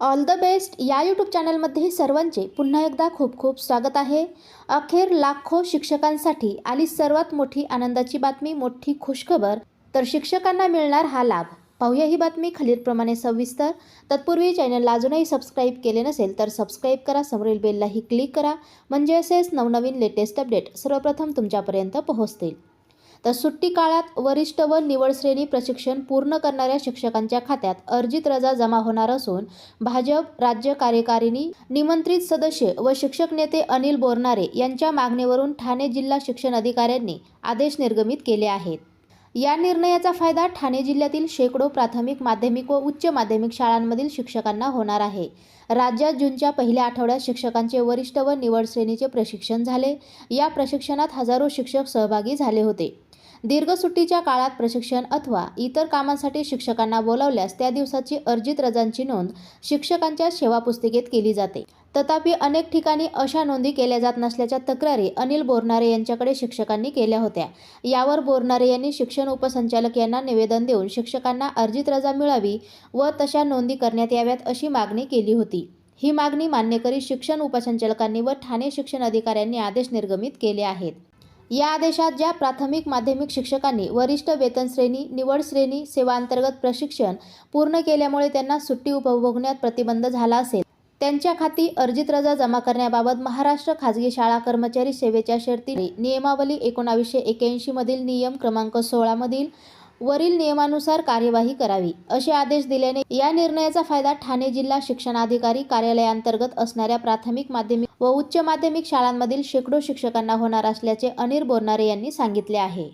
All the best या YouTube चॅनलमध्ये सर्वांचे पुन्हा एकदा खूप खूप स्वागत आहे. अखेर लाखो शिक्षकांसाठी आली सर्वात मोठी आनंदाची बातमी मोठी खुशखबर. तर शिक्षकांना मिळणार हा लाभ. पाहूया ही बातमी खालीलप्रमाणे सविस्तर. तत्पूर्वी चॅनलला अजूनही सबस्क्राईब केले नसेल तर सबस्क्राईब करा समोरील बेललाही क्लिक करा. म्हणजे असेच नवनवीन लेटेस्ट अपडेट सर्वप्रथम तुमच्यापर्यंत पोहोचतील. तर सुट्टी काळात वरिष्ठ व निवड श्रेणी प्रशिक्षण पूर्ण करणाऱ्या शिक्षकांच्या खात्यात अर्जित रजा जमा होणार असून भाजप राज्य कार्यकारिणी निमंत्रित सदस्य व शिक्षक नेते अनिल बोरनारे यांच्या मागणीवरून ठाणे जिल्हा शिक्षण अधिकाऱ्यांनी आदेश निर्गमित केले आहेत. या निर्णयाचा फायदा ठाणे जिल्ह्यातील शेकडो प्राथमिक माध्यमिक व उच्च माध्यमिक शाळांमधील शिक्षकांना होणार आहे. राज्यात जूनच्या पहिल्या आठवड्यात शिक्षकांचे वरिष्ठ व निवड श्रेणीचे प्रशिक्षण झाले. या प्रशिक्षणात हजारो शिक्षक सहभागी झाले होते. दीर्घ सुट्टीच्या काळात प्रशिक्षण अथवा इतर कामांसाठी शिक्षकांना बोलावल्यास त्या दिवसाची अर्जित रजांची नोंद शिक्षकांच्या सेवा पुस्तिकेत केली जाते. तथापि अनेक ठिकाणी अशा नोंदी केल्या जात नसल्याच्या तक्रारी अनिल बोरनारे यांच्याकडे शिक्षकांनी केल्या होत्या. यावर बोरनारे यांनी शिक्षण उपसंचालक यांना निवेदन देऊन शिक्षकांना अर्जित रजा मिळावी व तशा नोंदी करण्यात याव्यात अशी मागणी केली होती. ही मागणी मान्य करीत शिक्षण उपसंचालकांनी व ठाणे शिक्षण अधिकाऱ्यांनी आदेश निर्गमित केले आहेत. या आदेशात ज्या प्राथमिक माध्यमिक शिक्षकांनी वरिष्ठ वेतन श्रेणी निवड श्रेणी सेवांतर्गत प्रशिक्षण पूर्ण केल्यामुळे त्यांना सुट्टी उपभोगण्यात प्रतिबंध झाला असेल. त्यांच्या खाती अर्जित रजा जमा करण्याबाबत महाराष्ट्र खाजगी शाळा कर्मचारी सेवेच्या शर्ती नियमावली एकोणावीसशे एक्याऐंशी मधील नियम क्रमांक सोळा मधील वरील नियमानुसार कार्यवाही करावी असे आदेश दिल्याने या निर्णयाचा फायदा ठाणे जिल्हा शिक्षणाधिकारी कार्यालयांतर्गत असणाऱ्या प्राथमिक माध्यमिक व उच्च माध्यमिक शाळांमधील शेकडो शिक्षकांना होणार असल्याचे अनिल बोरनारे यांनी सांगितले आहे.